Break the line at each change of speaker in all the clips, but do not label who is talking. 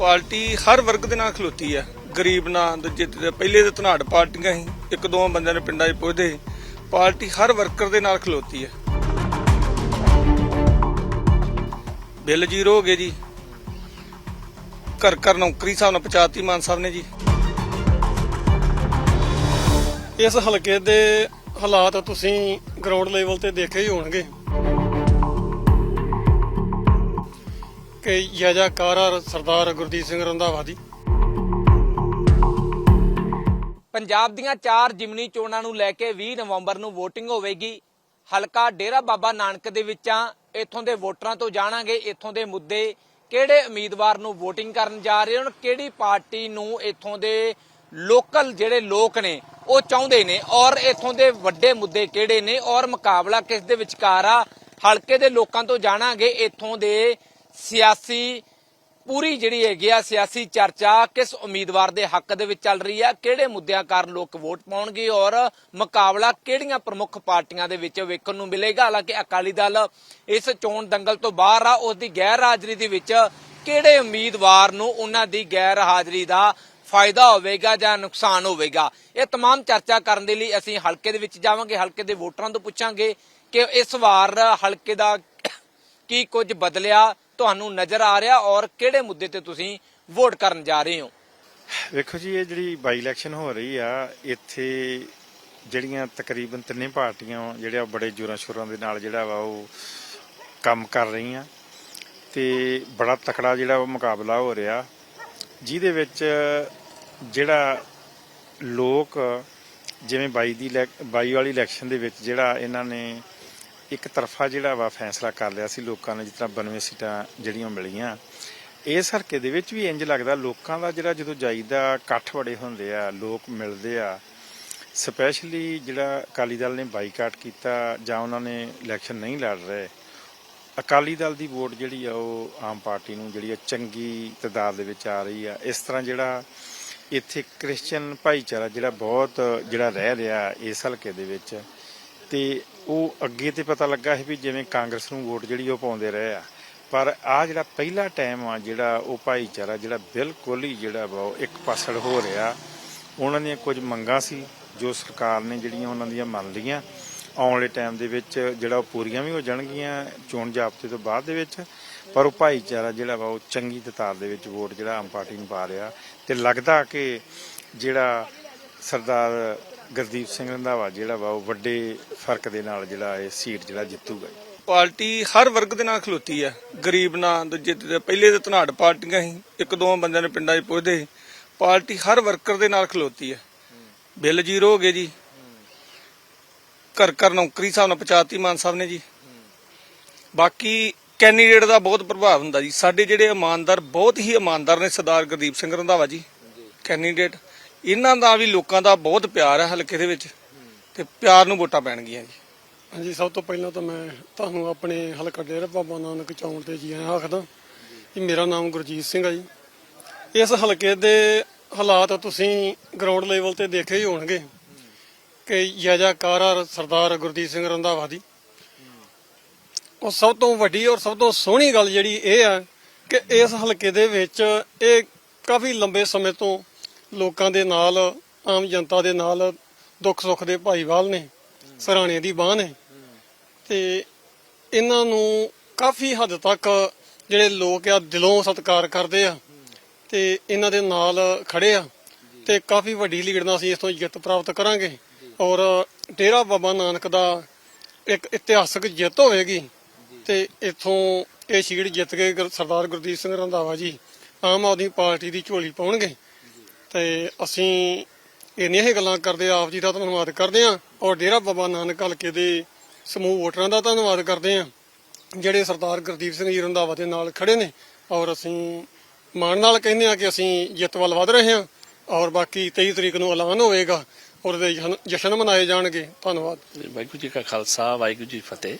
Party ਹਰ ਵਰਗ ਦੇ ਨਾਲ ਖਲੋਤੀ ਆ। ਗਰੀਬ ਨਾਲ ਦੂਜੇ ਤੇ ਪਹਿਲੇ ਤੇ ਧਨਾੜ ਪਾਰਟੀਆਂ ਸੀ। ਇੱਕ ਦੋ ਬੰਦਿਆਂ ਨੇ ਪਿੰਡਾਂ 'ਚ ਪੁੱਛਦੇ ਸੀ। ਪਾਰਟੀ ਹਰ ਵਰਕਰ ਦੇ ਨਾਲ ਖਲੋਤੀ ਆ। ਬਿੱਲ ਜ਼ੀਰੋ ਹੋ ਗਏ ਜੀ। ਘਰ ਘਰ ਨੌਕਰੀ ਹਿਸਾਬ ਨਾਲ ਪਹੁੰਚਾਤੀ ਮਾਨ ਸਾਹਿਬ ਨੇ ਜੀ।
ਇਸ ਹਲਕੇ ਦੇ ਹਾਲਾਤ ਤੁਸੀਂ ਗਰਾਊਂਡ ਲੈਵਲ ਤੇ ਦੇਖੇ ਹੀ ਹੋਣਗੇ। ਕਿ ਜੈਜਾਕਾਰ ਸਰਦਾਰ ਗੁਰਦੀਪ ਸਿੰਘ ਰੰਧਾਵਾ ਦੀ।
ਪੰਜਾਬ ਦੀਆਂ ਚਾਰ ਜਿਮਨੀ ਚੋਣਾਂ ਨੂੰ ਲੈ ਕੇ 20 ਨਵੰਬਰ ਨੂੰ VOTING ਹੋਵੇਗੀ। ਹਲਕਾ ਡੇਰਾ ਬਾਬਾ ਨਾਨਕ ਦੇ ਵਿੱਚਾਂ ਇੱਥੋਂ ਦੇ ਵੋਟਰਾਂ ਤੋਂ ਜਾਣਾਂਗੇ। ਇੱਥੋਂ ਦੇ ਮੁੱਦੇ ਕਿਹੜੇ ਉਮੀਦਵਾਰ ਨੂੰ VOTING ਕਰਨ ਜਾ ਰਹੇ ਹਨ, ਕਿਹੜੀ ਪਾਰਟੀ ਨੂੰ ਇੱਥੋਂ ਦੇ ਲੋਕਲ ਜਿਹੜੇ ਲੋਕ ਨੇ ਉਹ ਚਾਹੁੰਦੇ ਨੇ ਔਰ ਇੱਥੋਂ ਦੇ ਵੱਡੇ ਮੁੱਦੇ ਕਿਹੜੇ ਨੇ ਔਰ ਮੁਕਾਬਲਾ ਕਿਸ ਦੇ ਵਿਚਕਾਰ ਆ। ਹਲਕੇ ਦੇ ਲੋਕਾਂ ਤੋਂ ਜਾਣਾਂਗੇ। ਇੱਥੋਂ ਦੇ ਸਿਆਸੀ ਪੂਰੀ ਜਿਹੜੀ ਹੈਗੀ ਆ ਸਿਆਸੀ ਚਰਚਾ ਕਿਸ ਉਮੀਦਵਾਰ ਦੇ ਹੱਕ ਦੇ ਵਿੱਚ ਚੱਲ ਰਹੀ ਆ ਕਿਹੜੇ ਮੁੱਦਿਆਂ ਕਾਰਨ ਲੋਕ ਵੋਟ ਪਾਉਣਗੇ ਔਰ ਮੁਕਾਬਲਾ ਕਿਹੜੀਆਂ ਪ੍ਰਮੁੱਖ ਪਾਰਟੀਆਂ ਦੇ ਵਿੱਚ ਵੇਖਣ ਨੂੰ ਮਿਲੇਗਾ ਹਾਲਾਂਕਿ ਅਕਾਲੀ ਦਲ ਇਸ ਚੋਣ ਦੰਗਲ ਤੋਂ ਬਾਹਰ ਆ ਉਸ ਦੀ ਗੈਰ ਹਾਜ਼ਰੀ ਦੇ ਵਿੱਚ ਕਿਹੜੇ ਉਮੀਦਵਾਰ ਨੂੰ ਉਹਨਾਂ ਦੀ ਗੈਰ ਹਾਜ਼ਰੀ ਦਾ ਫਾਇਦਾ ਹੋਵੇਗਾ ਜਾਂ ਨੁਕਸਾਨ ਹੋਵੇਗਾ ਇਹ तमाम ਚਰਚਾ ਕਰਨ ਦੇ ਲਈ ਅਸੀਂ ਹਲਕੇ ਦੇ ਵਿੱਚ ਜਾਵਾਂਗੇ ਹਲਕੇ ਦੇ ਵੋਟਰਾਂ ਤੋਂ ਪੁੱਛਾਂਗੇ ਕਿ ਇਸ ਵਾਰ ਹਲਕੇ ਦਾ ਕੀ ਕੁਝ ਬਦਲਿਆ ਤੁਹਾਨੂੰ ਨਜ਼ਰ ਆ ਰਿਹਾ ਔਰ ਕਿਹੜੇ ਮੁੱਦੇ ਤੇ ਤੁਸੀਂ ਵੋਟ ਕਰਨ ਜਾ ਰਹੇ ਹੋ?
ਵੇਖੋ ਜੀ, ਇਹ ਜਿਹੜੀ ਬਾਈ ਇਲੈਕਸ਼ਨ ਹੋ ਰਹੀ ਆ, ਇੱਥੇ ਜਿਹੜੀਆਂ ਤਕਰੀਬਨ ਤਿੰਨੇ ਪਾਰਟੀਆਂ ਜਿਹੜਿਆ ਬੜੇ ਜੋਰਾਂ ਸ਼ੋਰਾਂ ਦੇ ਨਾਲ ਜਿਹੜਾ ਵਾ ਉਹ ਕੰਮ ਕਰ ਰਹੀਆਂ ਤੇ ਬੜਾ ਤਕੜਾ ਜਿਹੜਾ ਉਹ ਮੁਕਾਬਲਾ ਹੋ ਰਿਹਾ, ਜਿਹਦੇ ਵਿੱਚ ਜਿਹੜਾ ਲੋਕ ਜਿਵੇਂ ਬਾਈ ਦੀ ਇਲੈਕ- ਬਾਈ ਵਾਲੀ ਇਲੈਕਸ਼ਨ ਦੇ ਵਿੱਚ ਜਿਹੜਾ ਇਹਨਾਂ ਨੇ ਇੱਕ ਤਰਫਾ ਜਿਹੜਾ ਵਾ ਫੈਸਲਾ ਕਰ ਲਿਆ ਸੀ ਲੋਕਾਂ ਨੇ, ਜਿਸ ਤਰ੍ਹਾਂ 92 ਸੀਟਾਂ ਜਿਹੜੀਆਂ ਮਿਲੀਆਂ। ਇਸ ਹਰਕੇ ਦੇ ਵਿੱਚ ਵੀ ਇੰਜ ਲੱਗਦਾ, ਲੋਕਾਂ ਦਾ ਜਿਹੜਾ ਜਦੋਂ ਜਾਈਦਾ ਇਕੱਠ ਬੜੇ ਹੁੰਦੇ ਆ, ਲੋਕ ਮਿਲਦੇ ਆ। ਸਪੈਸ਼ਲੀ ਜਿਹੜਾ ਅਕਾਲੀ ਦਲ ਨੇ ਬਾਈਕਾਟ ਕੀਤਾ ਜਾਂ ਉਹਨਾਂ ਨੇ ਇਲੈਕਸ਼ਨ ਨਹੀਂ ਲੜ ਰਹੇ, ਅਕਾਲੀ ਦਲ ਦੀ ਵੋਟ ਜਿਹੜੀ ਆ ਉਹ ਆਮ ਪਾਰਟੀ ਨੂੰ ਜਿਹੜੀ ਆ ਚੰਗੀ ਤਦਾਦ ਦੇ ਵਿੱਚ ਆ ਰਹੀ ਆ। ਇਸ ਤਰ੍ਹਾਂ ਜਿਹੜਾ ਇੱਥੇ ਕ੍ਰਿਸਚੀਅਨ ਭਾਈਚਾਰਾ ਜਿਹੜਾ ਬਹੁਤ ਜਿਹੜਾ ਰਹਿ ਰਿਹਾ ਇਸ ਹਲਕੇ ਦੇ ਵਿੱਚ, ਤੇ ਉਹ ਅੱਗੇ ਤੇ ਪਤਾ ਲੱਗਾ ਸੀ ਵੀ ਜਿਵੇਂ ਕਾਂਗਰਸ ਨੂੰ ਵੋਟ ਜਿਹੜੀ ਉਹ ਪਾਉਂਦੇ ਰਹੇ ਆ। ਪਰ ਆ ਜਿਹੜਾ ਪਹਿਲਾ ਟਾਈਮ ਆ, ਜਿਹੜਾ ਉਹ ਭਾਈਚਾਰਾ, ਜਿਹੜਾ ਬਿਲਕੁਲ ਹੀ ਜਿਹੜਾ ਵਾ ਉਹ ਇੱਕ ਪਾਸੜ ਹੋ ਰਿਹਾ, ਉਹਨਾਂ ਦੀਆਂ ਕੁਝ ਮੰਗਾਂ ਸੀ, ਜੋ ਸਰਕਾਰ ਨੇ ਜਿਹੜੀਆਂ ਉਹਨਾਂ ਦੀਆਂ ਮੰਨ ਲਈਆਂ। ਆਉਣ ਵਾਲੇ ਟਾਈਮ ਦੇ ਵਿੱਚ ਜਿਹੜਾ ਉਹ ਪੂਰੀਆਂ ਵੀ ਹੋ ਜਾਣਗੀਆਂ ਚੋਣ ਜਾਬਤੇ ਤੋਂ ਬਾਅਦ ਦੇ ਵਿੱਚ, ਪਰ ਉਹ ਭਾਈਚਾਰਾ ਜਿਹੜਾ ਵਾ ਉਹ ਚੰਗੀ ਤਤਾਰ ਦੇ ਵਿੱਚ ਵੋਟ ਜਿਹੜਾ ਆਮ ਪਾਰਟੀ ਨੂੰ ਪਾ ਰਿਹਾ। ਤੇ ਲੱਗਦਾ ਕਿ ਜਿਹੜਾ ਸਰਦਾਰ ਗੁਰਦੀਪ ਸਿੰਘ ਰੰਧਾਵਾ ਜਿਹੜਾ ਵਾ ਉਹ ਵੱਡੇ ਫ਼ਰਕ ਦੇ ਨਾਲ ਜਿਹੜਾ ਇਹ ਸੀਟ ਜਿਹੜਾ ਜਿੱਤੂਗਾ
ਪਾਰਟੀ ਹਰ ਵਰਗ ਦੇ ਨਾਲ ਖਲੋਤੀ ਆ। ਗਰੀਬ ਨਾਲ ਦੂਜੇ ਤੇ ਪਹਿਲੇ ਤੇ ਧਨਾੜ ਪਾਰਟੀਆਂ ਸੀ। ਇੱਕ ਦੋ ਬੰਦਿਆਂ ਨੇ ਪਿੰਡਾਂ 'ਚ ਪੁੱਛਦੇ ਸੀ। ਪਾਰਟੀ ਹਰ ਵਰਕਰ ਦੇ ਨਾਲ ਖਲੋਤੀ ਆ। ਬਿੱਲ ਜ਼ੀਰੋ ਹੋ ਗਏ ਜੀ। ਘਰ ਘਰ ਨੌਕਰੀ ਹਿਸਾਬ ਨਾਲ ਪਹੁੰਚਾਤੀ ਮਾਨ ਸਾਹਿਬ ਨੇ ਜੀ। ਬਾਕੀ ਕੈਂਡੀਡੇਟ ਦਾ ਬਹੁਤ ਪ੍ਰਭਾਵ ਹੁੰਦਾ ਜੀ। ਸਾਡੇ ਜਿਹੜੇ ਇਮਾਨਦਾਰ ਬਹੁਤ ਹੀ ਇਮਾਨਦਾਰ ਨੇ ਸਰਦਾਰ ਗੁਰਦੀਪ ਸਿੰਘ ਰੰਧਾਵਾ ਜੀ। ਕੈਂਡੀਡੇਟ। ਇਹਨਾਂ ਦਾ ਵੀ ਲੋਕਾਂ ਦਾ ਬਹੁਤ ਪਿਆਰ ਹੈ ਹਲਕੇ ਦੇ ਵਿੱਚ ਤੇ ਪਿਆਰ ਨੂੰ ਵੋਟਾਂ ਪੈਣਗੀਆਂ ਜੀ।
ਹਾਂਜੀ, ਸਭ ਤੋਂ ਪਹਿਲਾਂ ਤਾਂ ਮੈਂ ਤੁਹਾਨੂੰ ਆਪਣੇ ਹਲਕਾ ਡੇਰਾ ਬਾਬਾ ਨਾਨਕ ਚੌਂਕ ਤੇ ਜੀ ਆਇਆਂ ਆਖਦਾ ਕਿ ਮੇਰਾ ਨਾਮ ਗੁਰਜੀਤ ਸਿੰਘ ਆ ਜੀ। ਇਸ ਹਲਕੇ ਦੇ ਹਾਲਾਤ ਤੁਸੀਂ ਗਰਾਊਂਡ ਲੈਵਲ ਤੇ ਦੇਖੇ ਹੀ ਹੋਣਗੇ ਕਿ ਜੈਜਾਕਾਰ ਸਰਦਾਰ ਗੁਰਦੀਪ ਸਿੰਘ ਰੰਧਾਵਾ ਦੀ। ਉਹ ਸਭ ਤੋਂ ਵੱਡੀ ਔਰ ਸਭ ਤੋਂ ਸੋਹਣੀ ਗੱਲ ਜਿਹੜੀ ਇਹ ਆ ਕਿ ਇਸ ਹਲਕੇ ਦੇ ਵਿੱਚ ਇਹ ਕਾਫੀ ਲੰਬੇ ਸਮੇਂ ਤੋਂ ਲੋਕਾਂ ਦੇ ਨਾਲ, ਆਮ ਜਨਤਾ ਦੇ ਨਾਲ ਦੁੱਖ ਸੁੱਖ ਦੇ ਭਾਈਵਾਲ ਨੇ ਸਰਾਣੇ ਦੀ ਬਾਹ ਨੇ। ਤੇ ਇਹਨਾਂ ਨੂੰ ਕਾਫੀ ਹੱਦ ਤੱਕ ਜਿਹੜੇ ਲੋਕ ਆ, ਦਿਲੋਂ ਸਤਿਕਾਰ ਕਰਦੇ ਆ ਤੇ ਇਹਨਾਂ ਦੇ ਨਾਲ ਖੜੇ ਆ। ਤੇ ਕਾਫੀ ਵੱਡੀ ਲੀਡ ਨਾਲ ਅਸੀਂ ਇਸ ਤੋਂ ਜਿੱਤ ਪ੍ਰਾਪਤ ਕਰਾਂਗੇ ਔਰ ਡੇਰਾ ਬਾਬਾ ਨਾਨਕ ਦਾ ਇੱਕ ਇਤਿਹਾਸਕ ਜਿੱਤ ਹੋਵੇਗੀ। ਤੇ ਇਥੋਂ ਇਹ ਸੀਟ ਜਿੱਤ ਕੇ ਸਰਦਾਰ ਗੁਰਦੀਪ ਸਿੰਘ ਰੰਧਾਵਾ ਜੀ ਆਮ ਆਦਮੀ ਪਾਰਟੀ ਦੀ ਝੋਲੀ ਪਾਉਣਗੇ। ਤੇ ਅਸੀਂ ਇੰਨੀਆਂ ਹੀ ਗੱਲਾਂ ਕਰਦੇ ਆਪ ਜੀ ਦਾ ਧੰਨਵਾਦ ਕਰਦੇ ਹਾਂ ਔਰ ਡੇਰਾ ਬਾਬਾ ਨਾਨਕ ਹਲਕੇ ਦੇ ਸਮੂਹ ਵੋਟਰਾਂ ਦਾ ਧੰਨਵਾਦ ਕਰਦੇ ਹਾਂ, ਜਿਹੜੇ ਸਰਦਾਰ ਗੁਰਦੀਪ ਸਿੰਘ ਜੀ ਰੰਧਾਵਾ ਦੇ ਨਾਲ ਖੜੇ ਨੇ ਔਰ ਅਸੀਂ ਮਾਣ ਨਾਲ ਕਹਿੰਦੇ ਹਾਂ ਕਿ ਅਸੀਂ ਜਿੱਤ ਵੱਲ ਵਧ ਰਹੇ ਹਾਂ ਔਰ ਬਾਕੀ 23 ਤਰੀਕ ਨੂੰ ਐਲਾਨ ਹੋਵੇਗਾ ਔਰ ਉਹਦੇ ਜਸ਼ਨ- ਜਸ਼ਨ ਮਨਾਏ ਜਾਣਗੇ। ਧੰਨਵਾਦ।
ਵਾਹਿਗੁਰੂ ਜੀ ਕਾ ਖਾਲਸਾ, ਵਾਹਿਗੁਰੂ ਜੀ ਫਤਿਹ।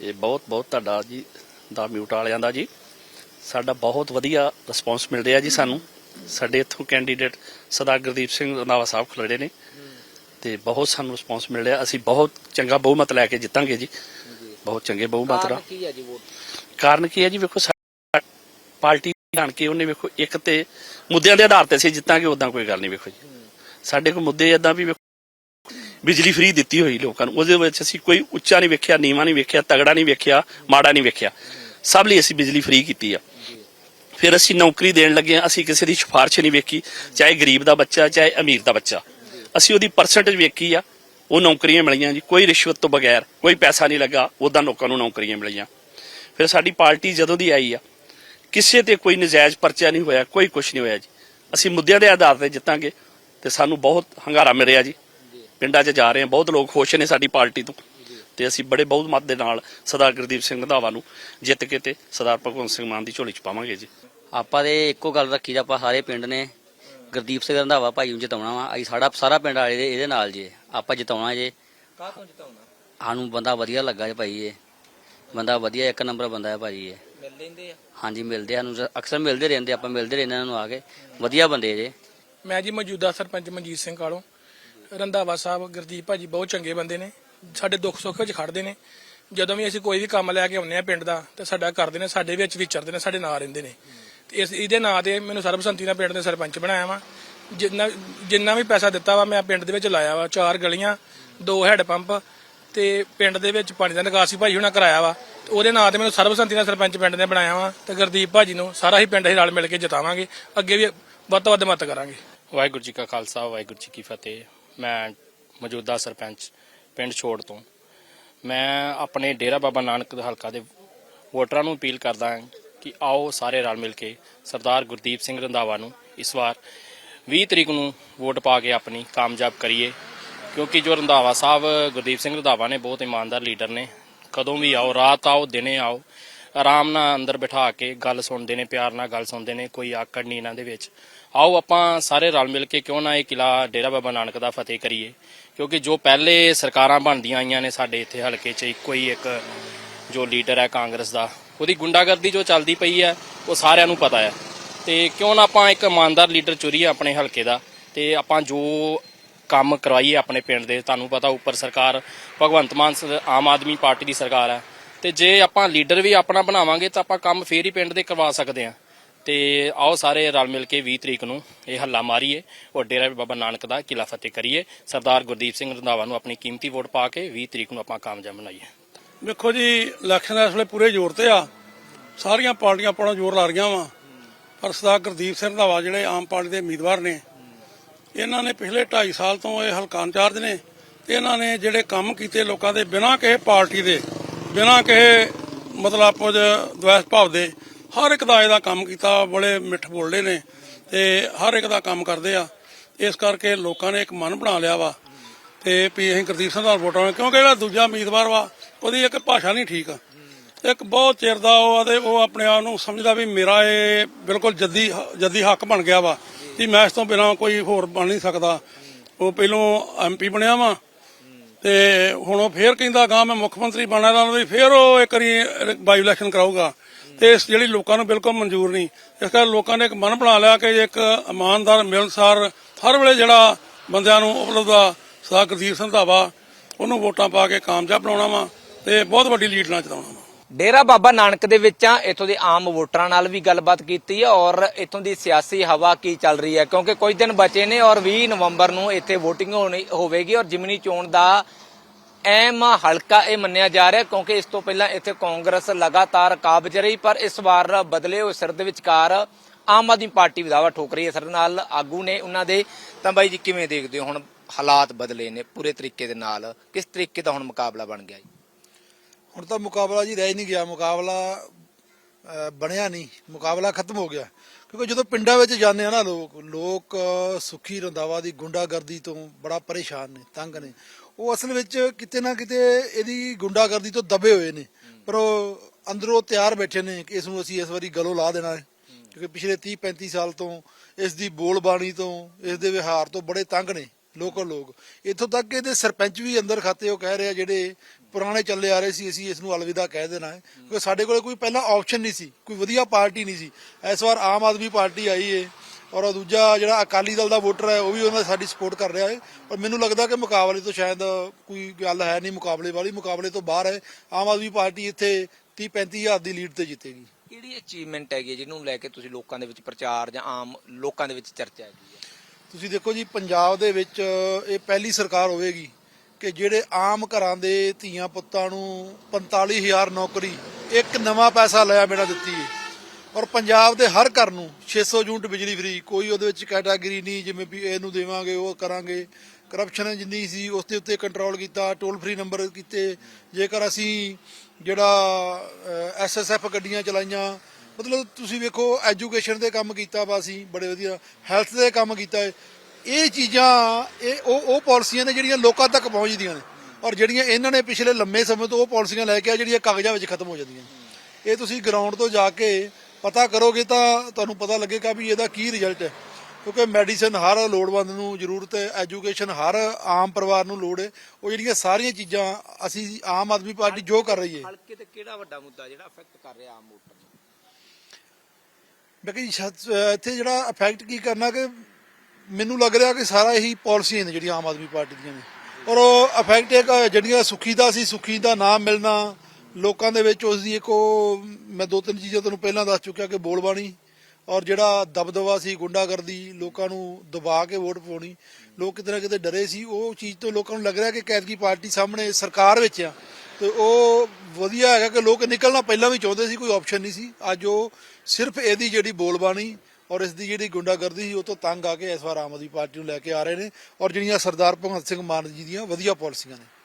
ਇਹ ਬਹੁਤ ਬਹੁਤ ਤੁਹਾਡਾ ਜੀ, ਦਾ ਮਿਊਟ ਵਾਲਿਆਂ ਦਾ ਜੀ। ਸਾਡਾ ਬਹੁਤ ਵਧੀਆ ਰਿਸਪੌਂਸ ਮਿਲ ਰਿਹਾ ਜੀ ਸਾਨੂੰ। ਸਾਡੇ ਇੱਥੋਂ ਕੈਂਡੀਡੇਟ ਸਰਦਾਰ ਗੁਰਦੀਪ ਸਿੰਘ ਰੰਧਾਵਾ ਸਾਹਿਬ ਖੜੇ ਨੇ। ਤੇ ਬਹੁਤ ਸਾਨੂੰ ਰਿਸਪੌਂਸ ਮਿਲ ਰਿਹਾ। ਅਸੀਂ ਬਹੁਤ ਚੰਗਾ ਬਹੁਮਤ ਲੈ ਕੇ ਜਿੱਤਾਂਗੇ ਜੀ। ਬਹੁਤ ਚੰਗੇ ਬਹੁਮਤ ਨਾਲ
ਕੀ ਹੈ ਜੀ ਵੋਟ?
ਕਾਰਨ ਕੀ ਹੈ ਜੀ? ਵੇਖੋ ਪਾਰਟੀ ਆਣ ਕੇ ਉਹਨੇ ਵੇਖੋ ਇੱਕ ਤੇ ਮੁੱਦਿਆਂ ਦੇ ਆਧਾਰ ਤੇ ਅਸੀਂ ਜਿੱਤਾਂਗੇ ਉਦਾਂ ਕੋਈ ਗੱਲ ਨਹੀਂ ਵੇਖੋ ਜੀ। ਸਾਡੇ ਕੋਲ ਮੁੱਦੇ ਇਦਾਂ ਵੀ ਵੇਖੋ ਬਿਜਲੀ ਫ੍ਰੀ ਦਿੱਤੀ ਹੋਈ ਲੋਕਾਂ ਨੂੰ। ਉਹਦੇ ਵਿੱਚ ਅਸੀਂ ਕੋਈ ਉੱਚਾ ਨਹੀਂ ਵੇਖਿਆ ਨੀਵਾਂ ਨਹੀਂ ਵੇਖਿਆ ਤਗੜਾ ਨਹੀਂ ਵੇਖਿਆ ਮਾੜਾ ਨਹੀਂ ਵੇਖਿਆ। ਸਭ ਲਈ ਅਸੀਂ ਬਿਜਲੀ ਫ੍ਰੀ ਕੀਤੀ ਆ। ਫਿਰ ਅਸੀਂ ਨੌਕਰੀ ਦੇਣ ਲੱਗੇ ਹਾਂ। ਅਸੀਂ ਕਿਸੇ ਦੀ ਸਿਫਾਰਿਸ਼ ਨਹੀਂ ਵੇਖੀ, ਚਾਹੇ ਗਰੀਬ ਦਾ ਬੱਚਾ, ਚਾਹੇ ਅਮੀਰ ਦਾ ਬੱਚਾ। ਅਸੀਂ ਉਹਦੀ ਪਰਸੈਂਟੇਜ ਵੇਖੀ ਆ, ਉਹ ਨੌਕਰੀਆਂ ਮਿਲੀਆਂ ਜੀ। ਕੋਈ ਰਿਸ਼ਵਤ ਤੋਂ ਬਗੈਰ ਕੋਈ ਪੈਸਾ ਨਹੀਂ ਲੱਗਾ ਉਦਾਂ ਲੋਕਾਂ ਨੂੰ ਨੌਕਰੀਆਂ ਮਿਲੀਆਂ। ਫਿਰ ਸਾਡੀ ਪਾਰਟੀ ਜਦੋਂ ਦੀ ਆਈ ਆ, ਕਿਸੇ ਤੇ ਕੋਈ ਨਜਾਇਜ਼ ਪਰਚਾ ਨਹੀਂ ਹੋਇਆ, ਕੋਈ ਕੁਝ ਨਹੀਂ ਹੋਇਆ ਜੀ। ਅਸੀਂ ਮੁੱਦਿਆਂ ਦੇ ਆਧਾਰ ਤੇ ਜਿੱਤਾਂਗੇ ਤੇ ਸਾਨੂੰ ਬਹੁਤ ਹੰਗਾਰਾ ਮਿਲਿਆ ਜੀ। ਪਿੰਡਾਂ 'ਚ ਜਾ ਰਹੇ ਹਾਂ, ਬਹੁਤ ਲੋਕ ਖੁਸ਼ ਨੇ ਸਾਡੀ ਪਾਰਟੀ ਤੋਂ। ਤੇ ਅਸੀਂ ਬੜੇ ਬਹੁਤ ਮਤ ਦੇ ਨਾਲ ਸਰਦਾਰ ਗੁਰਦੀਪ ਸਿੰਘ ਰੰਧਾਵਾ ਨੂੰ ਜਿੱਤ ਕੇ ਤੇ ਸਰਦਾਰ ਭਗਵੰਤ ਸਿੰਘ ਮਾਨ ਦੀ ਝੋਲੀ 'ਚ ਪਾਵਾਂਗੇ ਜੀ।
ਆਪਾਂ ਤੇ ਇੱਕੋ ਗੱਲ ਰੱਖੀ ਦਾ ਆਪਾਂ ਸਾਰੇ ਪਿੰਡ ਨੇ। ਗੁਰਦੀਪ ਸਿੰਘ ਰੰਧਾਵਾ ਭਾਈ ਨੂੰ ਜਿਤਾਉਣਾ ਵਾ। ਅਸੀਂ ਸਾਡਾ ਸਾਰਾ ਪਿੰਡ ਵਾਲੇ ਦੇ ਇਹਦੇ ਨਾਲ ਜੇ। ਆਪਾਂ ਜਿਤਾਉਣਾ ਜੇ।
ਕਾਹ ਤੋਂ ਜਿਤਾਉਣਾ?
ਸਾਨੂੰ ਬੰਦਾ ਵਧੀਆ ਲੱਗਾ ਜੇ ਭਾਈ ਇਹ। ਬੰਦਾ ਵਧੀਆ ਇੱਕ ਨੰਬਰ ਬੰਦਾ ਹੈ ਭਾਜੀ ਇਹ।
ਮਿਲ ਲੈਂਦੇ ਆ।
ਹਾਂਜੀ ਮਿਲਦੇ ਆ ਸਾਨੂੰ। ਅਕਸਰ ਮਿਲਦੇ ਰਹਿੰਦੇ ਆਪਾਂ ਮਿਲਦੇ ਰਹਿੰਦੇ ਇਹਨਾਂ ਨੂੰ ਆ ਕੇ। ਵਧੀਆ ਬੰਦੇ ਜੇ।
ਮੈਂ ਜੀ ਮੌਜੂਦਾ ਸਰਪੰਚ ਮਨਜੀਤ ਸਿੰਘ ਕਾਲੋਂ। ਰੰਧਾਵਾ ਸਾਹਿਬ ਗੁਰਦੀਪ ਭਾਜੀ ਬਹੁਤ ਚੰਗੇ ਬੰਦੇ ਨੇ। ਸਾਡੇ ਦੁੱਖ ਸੁੱਖ ਵਿੱਚ ਖੜਦੇ ਨੇ। ਜਦੋਂ ਵੀ ਅਸੀਂ ਕੋਈ ਵੀ ਕੰਮ ਲੈ ਕੇ ਆਉਂਦੇ ਆ ਪਿੰਡ ਦਾ ਤੇ ਸਾਡਾ ਕਰਦੇ ਨੇ ਸਾਡੇ ਵਿੱਚ ਵਿਚਰਦੇ ਨੇ ਸਾਡੇ ਨਾਲ ਰਹਿੰਦੇ ਨੇ। ਇਸ ਇਹਦੇ ਨਾਂ ਤੇ ਮੈਨੂੰ ਸਰਬਸੰਤੀ ਨਾਲ ਪਿੰਡ ਦੇ ਸਰਪੰਚ ਬਣਾਇਆ ਵਾ। ਜਿੰਨਾ ਜਿੰਨਾ ਵੀ ਪੈਸਾ ਦਿੱਤਾ ਵਾ, ਮੈਂ ਪਿੰਡ ਦੇ ਵਿੱਚ ਲਾਇਆ ਵਾ। ਚਾਰ ਗਲੀਆਂ, ਦੋ ਹੈੱਡ ਪੰਪ ਤੇ ਪਿੰਡ ਦੇ ਵਿੱਚ ਪਾਣੀ ਦਾ ਨਿਕਾਸੀ ਭਾਜੀ ਹੁਣਾਂ ਕਰਾਇਆ ਵਾ। ਤੇ ਉਹਦੇ ਨਾਂ ਤੇ ਮੈਨੂੰ ਸਰਬਸੰਤੀ ਨਾਲ ਸਰਪੰਚ ਪਿੰਡ ਨੇ ਬਣਾਇਆ ਵਾ ਤੇ ਗੁਰਦੀਪ ਭਾਜੀ ਨੂੰ ਸਾਰਾ ਹੀ ਪਿੰਡ ਹੀ ਰਲ ਮਿਲ ਕੇ ਜਿਤਾਵਾਂਗੇ। ਅੱਗੇ ਵੀ ਵੱਧ ਤੋਂ ਵੱਧ ਮਤ ਕਰਾਂਗੇ।
ਵਾਹਿਗੁਰੂ ਜੀ ਕਾ ਖਾਲਸਾ, ਵਾਹਿਗੁਰੂ ਜੀ ਕੀ ਫਤਿਹ। ਮੈਂ ਮੌਜੂਦਾ ਸਰਪੰਚ ਪਿੰਡ ਛੋੜ ਤੋਂ। ਮੈਂ ਆਪਣੇ ਡੇਰਾ ਬਾਬਾ ਨਾਨਕ ਦੇ ਹਲਕਾ ਦੇ ਵੋਟਰਾਂ ਨੂੰ ਅਪੀਲ ਕਰਦਾ ਹਾਂ ਕਿ ਆਓ ਸਾਰੇ ਰਲ ਮਿਲ ਕੇ ਸਰਦਾਰ ਗੁਰਦੀਪ ਸਿੰਘ ਰੰਧਾਵਾ ਨੂੰ ਇਸ ਵਾਰ 20 ਤਰੀਕ ਨੂੰ ਵੋਟ ਪਾ ਕੇ ਆਪਣੀ ਕਾਮਯਾਬ ਕਰੀਏ। ਕਿਉਂਕਿ ਜੋ ਰੰਧਾਵਾ ਸਾਹਿਬ, ਗੁਰਦੀਪ ਸਿੰਘ ਰੰਧਾਵਾ ਨੇ ਬਹੁਤ ਇਮਾਨਦਾਰ ਲੀਡਰ ਨੇ। ਕਦੋਂ ਵੀ ਆਓ, ਰਾਤ ਆਓ, ਦਿਨੇ ਆਓ, ਆਰਾਮ ਨਾਲ ਅੰਦਰ ਬਿਠਾ ਕੇ ਗੱਲ ਸੁਣਦੇ ਨੇ, ਪਿਆਰ ਨਾਲ ਗੱਲ ਸੁਣਦੇ ਨੇ, ਕੋਈ ਆਕੜ ਨਹੀਂ ਇਹਨਾਂ ਦੇ ਵਿੱਚ। ਆਓ ਆਪਾਂ ਸਾਰੇ ਰਲ ਮਿਲ ਕੇ ਕਿਉਂ ਨਾ ਇਹ ਕਿਲਾ ਡੇਰਾ ਬਾਬਾ ਨਾਨਕ ਦਾ ਫਤਿਹ ਕਰੀਏ। ਕਿਉਂਕਿ ਜੋ ਪਹਿਲੇ ਸਰਕਾਰਾਂ ਬਣਦੀਆਂ ਆਈਆਂ ਨੇ ਸਾਡੇ ਇੱਥੇ ਹਲਕੇ 'ਚ, ਇੱਕੋ ਹੀ ਇੱਕ ਜੋ ਲੀਡਰ ਹੈ ਕਾਂਗਰਸ ਦਾ ਉਹਦੀ ਗੁੰਡਾਗਰਦੀ ਜੋ ਚੱਲਦੀ ਪਈ ਹੈ ਉਹ ਸਾਰਿਆਂ ਨੂੰ ਪਤਾ ਹੈ ਤੇ ਕਿਉਂ ਨਾ ਆਪਾਂ ਇੱਕ ਇਮਾਨਦਾਰ ਲੀਡਰ ਚੁਰੀਏ ਆਪਣੇ ਹਲਕੇ ਦਾ, ਤੇ ਆਪਾਂ ਜੋ ਕੰਮ ਕਰਵਾਈਏ ਆਪਣੇ ਪਿੰਡ ਦੇ, ਤੁਹਾਨੂੰ ਪਤਾ ਉੱਪਰ ਸਰਕਾਰ, ਭਗਵੰਤ ਮਾਨ ਆਮ ਆਦਮੀ ਪਾਰਟੀ ਦੀ ਸਰਕਾਰ ਹੈ ਤੇ ਜੇ ਆਪਾਂ ਲੀਡਰ ਵੀ ਆਪਣਾ ਬਣਾਵਾਂਗੇ, ਤਾਂ ਆਪਾਂ ਕੰਮ ਫੇਰ ਹੀ ਪਿੰਡ ਦੇ ਕਰਵਾ ਸਕਦੇ ਹਾਂ ਤੇ ਆਓ ਸਾਰੇ ਰਲ ਮਿਲ ਕੇ 20 ਤਰੀਕ ਨੂੰ ਇਹ ਹੱਲਾ ਮਾਰੀਏ, ਔਰ ਡੇਰਾ ਬਾਬਾ ਨਾਨਕ ਦਾ ਕਿਲਾ ਫਤਿਹ ਕਰੀਏ। ਸਰਦਾਰ ਗੁਰਦੀਪ ਸਿੰਘ ਰੰਧਾਵਾ ਨੂੰ ਆਪਣੀ ਕੀਮਤੀ ਵੋਟ ਪਾ ਕੇ 20 ਤਰੀਕ ਨੂੰ ਆਪਾਂ ਕਾਮਯਾਬ ਬਣਾਈਏ।
ਵੇਖੋ ਜੀ, ਇਲੈਕਸ਼ਨ ਇਸ ਵੇਲੇ ਪੂਰੇ ਜ਼ੋਰ ਤੇ ਆ। ਸਾਰੀਆਂ ਪਾਰਟੀਆਂ ਆਪਣਾ ਜ਼ੋਰ ਲਾ ਰਹੀਆਂ ਵਾ। ਪਰ ਸਰਦਾਰ ਗੁਰਦੀਪ ਸਿੰਘ ਰੰਧਾਵਾ ਜਿਹੜੇ ਆਮ ਪਾਰਟੀ ਦੇ ਉਮੀਦਵਾਰ ਨੇ, ਇਹਨਾਂ ਨੇ ਪਿਛਲੇ 2.5 ਸਾਲ ਤੋਂ ਇਹ ਹਲਕਾ ਇੰਚਾਰਜ ਨੇ ਤੇ ਇਹਨਾਂ ਨੇ ਜਿਹੜੇ ਕੰਮ ਕੀਤੇ ਲੋਕਾਂ ਦੇ ਬਿਨਾਂ ਕਿਸੇ ਪਾਰਟੀ ਦੇ, ਬਿਨਾਂ ਕਿਸੇ ਮਤਲਬ ਕੁਝ ਦਵੈਸ ਭਾਵ ਦੇ, ਹਰ ਇੱਕ ਦਾ ਇਹਦਾ ਕੰਮ ਕੀਤਾ, ਬੜੇ ਮਿੱਠ ਬੋਲਦੇ ਨੇ ਤੇ ਹਰ ਇੱਕ ਦਾ ਕੰਮ ਕਰਦੇ ਆ। ਇਸ ਕਰਕੇ ਲੋਕਾਂ ਨੇ ਇੱਕ ਮਨ ਬਣਾ ਲਿਆ ਵਾ ਤੇ ਵੀ ਅਸੀਂ ਗੁਰਦੀਪ ਸਿੰਘ ਦਾ ਵੋਟਾਂ ਕਿਉਂਕਿ ਜਿਹੜਾ ਦੂਜਾ ਉਮੀਦਵਾਰ ਵਾ। ਉਹਦੀ ਇੱਕ ਭਾਸ਼ਾ ਨਹੀਂ ਠੀਕ। ਇੱਕ ਬਹੁਤ ਚਿਰ ਦਾ ਉਹ ਆ ਤੇ ਉਹ ਆਪਣੇ ਆਪ ਨੂੰ ਸਮਝਦਾ ਵੀ ਮੇਰਾ ਇਹ ਬਿਲਕੁਲ ਜੱਦੀ ਜੱਦੀ ਹੱਕ ਬਣ ਗਿਆ ਵਾ ਕਿ ਮੈਂ ਇਸ ਤੋਂ ਬਿਨਾਂ ਕੋਈ ਹੋਰ ਬਣ ਨਹੀਂ ਸਕਦਾ। ਉਹ ਪਹਿਲੋਂ ਐਮਪੀ ਬਣਿਆ ਵਾ ਤੇ ਹੁਣ ਉਹ ਫੇਰ ਕਹਿੰਦਾ ਗਾ ਮੈਂ ਮੁੱਖ ਮੰਤਰੀ ਬਣਨਾ ਦਾ ਵੀ ਫੇਰ ਉਹ ਇੱਕ ਵਾਰੀ ਬਾਈ ਇਲੈਕਸ਼ਨ ਕਰਾਊਗਾ। ਤੇ ਇਸ ਜਿਹੜੀ ਲੋਕਾਂ ਨੂੰ ਬਿਲਕੁਲ ਮਨਜ਼ੂਰ ਨਹੀਂ। ਇਸ ਕਰਕੇ ਲੋਕਾਂ ਨੇ ਇੱਕ ਮਨ ਬਣਾ ਲਿਆ ਕਿ ਇੱਕ ਇਮਾਨਦਾਰ, ਮਿਲਨਸਾਰ, ਹਰ ਵੇਲੇ ਜਿਹੜਾ ਬੰਦਿਆਂ ਨੂੰ ਉਪਲਬਧ ਆ, ਸਰਦਾਰ ਗੁਰਦੀਪ ਸਿੰਘ ਧਾਵਾ, ਉਹਨੂੰ ਵੋਟਾਂ ਪਾ ਕੇ ਕਾਮਯਾਬ ਬਣਾਉਣਾ ਵਾ। ਤੇ ਬਹੁਤ ਵੱਡੀ ਲੀਡ ਨਾਲ ਜਿਤਾਉਣਾ
ਡੇਰਾ ਬਾਬਾ ਨਾਨਕ ਦੇ ਵਿੱਚ ਆ ਇੱਥੋਂ ਦੇ ਆਮ ਵੋਟਰਾਂ ਨਾਲ ਵੀ ਗੱਲਬਾਤ ਕੀਤੀ ਹੈ ਔਰ ਇੱਥੋਂ ਦੀ ਸਿਆਸੀ ਹਵਾ ਕੀ ਚੱਲ ਰਹੀ ਹੈ? ਕਿਉਂਕਿ ਕੁਝ ਦਿਨ ਬਚੇ ਨੇ ਔਰ 20 ਨਵੰਬਰ ਨੂੰ ਇੱਥੇ VOTING ਹੋਣੀ, ਹੋਵੇਗੀ ਔਰ ਜਿਮਨੀ ਚੋਣ ਦਾ ਅਹਿਮ ਹਲਕਾ ਇਹ ਮੰਨਿਆ ਜਾ ਰਿਹਾ ਕਿਉਂਕਿ ਇਸ ਤੋਂ ਪਹਿਲਾਂ ਇੱਥੇ ਕਾਂਗਰਸ ਲਗਾਤਾਰ ਕਾਬਜ ਰਹੀ, ਪਰ ਇਸ ਵਾਰ ਬਦਲੇ ਹੋਏ ਸਿਰ ਦੇ ਵਿਚਕਾਰ ਆਮ ਆਦਮੀ ਪਾਰਟੀ ਵਿਦਾਵਾ ਠੋਕ ਰਹੀ ਹੈ। ਸਰ ਨਾਲ ਆਗੂ ਨੇ ਉਹਨਾਂ ਦੇ। ਤਾਂ ਬਾਈ ਜੀ, ਕਿਵੇਂ ਦੇਖਦੇ ਹੋ? ਹੁਣ ਹਾਲਾਤ ਬਦਲੇ ਨੇ ਪੂਰੇ ਤਰੀਕੇ ਦੇ ਨਾਲ। ਕਿਸ ਤਰੀਕੇ ਦਾ ਹੁਣ ਮੁਕਾਬਲਾ ਬਣ ਗਿਆ ਜੀ?
ਹੁਣ ਤਾਂ ਮੁਕਾਬਲਾ ਜੀ ਰਹਿ ਨਹੀਂ ਗਿਆ ਮੁਕਾਬਲਾ ਬਣਿਆ ਨਹੀਂ ਮੁਕਾਬਲਾ ਖਤਮ ਹੋ ਗਿਆ। ਕਿਉਂਕਿ ਜਦੋਂ ਪਿੰਡਾਂ ਵਿੱਚ ਜਾਂਦੇ ਆ ਨਾ ਲੋਕ ਲੋਕ ਅਹ, ਸੁੱਖੀ ਰੰਧਾਵਾ ਦੀ ਗੁੰਡਾਗਰਦੀ ਤੋਂ ਬੜਾ ਪਰੇਸ਼ਾਨ ਨੇ ਤੰਗ ਨੇ। ਉਹ ਅਸਲ ਵਿੱਚ ਕਿਤੇ ਨਾ ਕਿਤੇ ਇਹਦੀ ਗੁੰਡਾਗਰਦੀ ਤੋਂ ਦਬੇ ਹੋਏ ਨੇ। ਪਰ ਉਹ ਅੰਦਰੋਂ ਤਿਆਰ ਬੈਠੇ ਨੇ ਕਿ ਇਸ ਨੂੰ ਅਸੀਂ ਇਸ ਵਾਰੀ ਗਲੋਂ ਲਾ ਦੇਣਾ ਹੈ। ਕਿਉਂਕਿ ਪਿਛਲੇ 30 35 ਸਾਲ ਤੋਂ ਇਸ ਦੀ ਬੋਲਬਾਣੀ ਤੋਂ ਇਸ ਦੇ ਵਿਹਾਰ ਤੋਂ ਬੜੇ ਤੰਗ ਨੇ। ਲੋਕਲ ਲੋਕ। ਇੱਥੋਂ ਤੱਕ ਕਿ ਇਹਦੇ ਸਰਪੰਚ ਵੀ ਅੰਦਰ ਖਾਤੇ ਉਹ ਕਹਿ ਰਹੇ ਆ ਜਿਹੜੇ ਪੁਰਾਣੇ ਚੱਲੇ ਆ ਰਹੇ ਸੀ, ਅਸੀਂ ਇਸ ਨੂੰ ਅਲਵਿਦਾ ਕਹਿ ਦੇਣਾ ਹੈ। ਕਿਉਂਕਿ ਸਾਡੇ ਕੋਲ ਕੋਈ ਪਹਿਲਾਂ ਆਪਸ਼ਨ ਨਹੀਂ ਸੀ, ਕੋਈ ਵਧੀਆ ਪਾਰਟੀ ਨਹੀਂ ਸੀ। ਇਸ ਵਾਰ ਆਮ ਆਦਮੀ ਪਾਰਟੀ ਆਈ ਏ ਔਰ ਦੂਜਾ ਜਿਹੜਾ ਅਕਾਲੀ ਦਲ ਦਾ ਵੋਟਰ ਹੈ, ਉਹ ਵੀ ਉਹਨਾਂ ਦੀ ਸਾਡੀ ਸਪੋਰਟ ਕਰ ਰਿਹਾ ਹੈ ਔਰ ਮੈਨੂੰ ਲੱਗਦਾ ਕਿ ਮੁਕਾਬਲੇ ਤੋਂ ਸ਼ਾਇਦ ਕੋਈ ਗੱਲ ਹੈ ਨਹੀਂ, ਮੁਕਾਬਲੇ ਵਾਲੀ। ਮੁਕਾਬਲੇ ਤੋਂ ਬਾਹਰ ਹੈ। ਆਮ ਆਦਮੀ ਪਾਰਟੀ ਇੱਥੇ 30 35 ਹਜ਼ਾਰ ਦੀ ਲੀਡ ਤੇ ਜਿੱਤੇਗੀ।
ਕਿਹੜੀ ਅਚੀਵਮੈਂਟ ਹੈਗੀ ਹੈ ਜਿਹਨੂੰ ਲੈ ਕੇ ਤੁਸੀਂ ਲੋਕਾਂ ਦੇ ਵਿੱਚ ਪ੍ਰਚਾਰ ਜਾਂ ਆਮ ਲੋਕਾਂ ਦੇ ਵਿੱਚ ਚਰਚਾ ਹੈਗੀ ਹੈ?
ਤੁਸੀਂ ਦੇਖੋ ਜੀ, ਪੰਜਾਬ ਦੇ ਵਿੱਚ ਇਹ ਪਹਿਲੀ ਸਰਕਾਰ ਹੋਵੇਗੀ ਕਿ ਜਿਹੜੇ ਆਮ ਘਰਾਂ ਦੇ ਧੀਆਂ ਪੁੱਤਾਂ ਨੂੰ 45000 ਨੌਕਰੀ, ਇੱਕ ਨਵਾਂ ਪੈਸਾ ਲਿਆ ਬਿਨਾਂ ਦਿੱਤੀ ਹੈ ਔਰ ਪੰਜਾਬ ਦੇ ਹਰ ਘਰ ਨੂੰ 600 ਯੂਨਿਟ ਬਿਜਲੀ ਫ੍ਰੀ, ਕੋਈ ਉਹਦੇ ਵਿੱਚ ਕੈਟਾਗਰੀ ਨਹੀਂ, ਜਿਵੇਂ ਵੀ ਇਹਨੂੰ ਦੇਵਾਂਗੇ, ਉਹ ਕਰਾਂਗੇ। ਕਰਪਸ਼ਨ ਜਿੰਨੀ ਸੀ ਉਸ ਦੇ ਉੱਤੇ ਕੰਟਰੋਲ ਕੀਤਾ ਟੋਲ ਫ੍ਰੀ ਨੰਬਰ ਕੀਤੇ। ਜੇਕਰ ਅਸੀਂ ਜਿਹੜਾ ਐਸਐਸਐਫ ਗੱਡੀਆਂ ਚਲਾਈਆਂ ਮਤਲਬ ਤੁਸੀਂ ਵੇਖੋ ਐਜੂਕੇਸ਼ਨ ਦੇ ਕੰਮ ਕੀਤਾ ਵਾ ਅਸੀਂ, ਬੜੇ ਵਧੀਆ। ਹੈਲਥ ਦੇ ਕੰਮ ਕੀਤਾ ਹੈ ਇਹ ਚੀਜ਼ਾਂ, ਇਹ ਉਹ ਉਹ ਪਾਲਿਸੀਆਂ ਨੇ ਜਿਹੜੀਆਂ ਲੋਕਾਂ ਤੱਕ ਪਹੁੰਚਦੀਆਂ ਨੇ। ਔਰ ਜਿਹੜੀਆਂ ਇਹਨਾਂ ਨੇ ਪਿਛਲੇ ਲੰਮੇ ਸਮੇਂ ਤੋਂ ਉਹ ਪਾਲਿਸੀਆਂ ਲੈ ਕੇ ਆ, ਜਿਹੜੀਆਂ ਕਾਗਜ਼ਾਂ ਵਿੱਚ ਖਤਮ ਹੋ ਜਾਂਦੀਆਂ ਇਹ ਤੁਸੀਂ ਗਰਾਊਂਡ ਤੋਂ ਜਾ ਕੇ ਪਤਾ ਕਰੋਗੇ ਤਾਂ ਤੁਹਾਨੂੰ ਪਤਾ ਲੱਗੇਗਾ ਵੀ ਇਹਦਾ ਕੀ ਰਿਜ਼ਲਟ ਹੈ। ਕਿਉਂਕਿ ਮੈਡੀਸਨ ਹਰ ਲੋੜਵੰਦ ਨੂੰ ਜ਼ਰੂਰਤ ਹੈ ਐਜੂਕੇਸ਼ਨ ਹਰ ਆਮ ਪਰਿਵਾਰ ਨੂੰ ਲੋੜ ਹੈ। ਉਹ ਜਿਹੜੀਆਂ ਸਾਰੀਆਂ ਚੀਜ਼ਾਂ ਅਸੀਂ ਆਮ ਆਦਮੀ ਪਾਰਟੀ ਜੋ ਕਰ ਰਹੀ ਹੈ।
ਹਲਕੇ ਤੇ ਕਿਹੜਾ ਵੱਡਾ ਮੁੱਦਾ ਜਿਹੜਾ ਅਫੈਕਟ ਕਰ ਰਿਹਾ ਆਮ ਵੋਟਰ
ਮੈਂ ਕਿਹਾ ਜੀ ਸ਼ਾਇਦ, ਇੱਥੇ ਜਿਹੜਾ ਇਫੈਕਟ ਕੀ ਕਰਨਾ ਕਿ ਮੈਨੂੰ ਲੱਗ ਰਿਹਾ ਕਿ ਸਾਰਾ ਇਹੀ ਪਾਲਿਸੀਆਂ ਨੇ ਜਿਹੜੀਆਂ ਆਮ ਆਦਮੀ ਪਾਰਟੀ ਦੀਆਂ ਨੇ। ਔਰ ਉਹ ਇਫੈਕਟ ਇੱਕ ਜਿਹੜੀਆਂ ਸੁਖੀ ਦਾ ਸੀ ਸੁਖੀ ਦਾ ਨਾਮ ਮਿਲਣਾ ਲੋਕਾਂ ਦੇ ਵਿੱਚ ਉਸ ਦੀ ਇੱਕ ਉਹ ਮੈਂ ਦੋ ਤਿੰਨ ਚੀਜ਼ਾਂ ਤੁਹਾਨੂੰ ਪਹਿਲਾਂ ਦੱਸ ਚੁੱਕਿਆ ਕਿ ਬੋਲਬਾਣੀ ਔਰ ਜਿਹੜਾ ਦਬਦਬਾ ਸੀ ਗੁੰਡਾਗਰਦੀ ਲੋਕਾਂ ਨੂੰ ਦਬਾ ਕੇ ਵੋਟ ਪਾਉਣੀ ਲੋਕ ਕਿਤੇ ਨਾ ਕਿਤੇ ਡਰੇ ਸੀ ਉਹ ਚੀਜ਼ ਤੋਂ ਲੋਕਾਂ ਨੂੰ ਲੱਗ ਰਿਹਾ ਕਿ ਕੈਦਗੀ ਪਾਰਟੀ ਸਾਹਮਣੇ ਸਰਕਾਰ ਵਿੱਚ ਆ। ਤੇ ਉਹ ਵਧੀਆ ਹੈਗਾ ਕਿ ਲੋਕ ਨਿਕਲਣਾ ਪਹਿਲਾਂ ਵੀ ਚਾਹੁੰਦੇ ਸੀ, ਕੋਈ ਆਪਸ਼ਨ ਨਹੀਂ ਸੀ। ਅੱਜ ਉਹ ਸਿਰਫ ਇਹਦੀ ਜਿਹੜੀ ਬੋਲਬਾਣੀ ਔਰ ਇਸ ਦੀ ਜਿਹੜੀ ਗੁੰਡਾਗਰਦੀ ਸੀ, ਉਹ ਤੋਂ ਤੰਗ ਆ ਕੇ ਇਸ ਵਾਰ ਆਮ ਆਦਮੀ ਪਾਰਟੀ ਨੂੰ ਲੈ ਕੇ ਆ ਰਹੇ ਨੇ ਔਰ ਜਿਹੜੀਆਂ ਸਰਦਾਰ ਭਗਵੰਤ ਸਿੰਘ ਮਾਨ ਜੀ ਦੀਆਂ ਵਧੀਆ ਪਾਲਿਸੀਆਂ ਨੇ।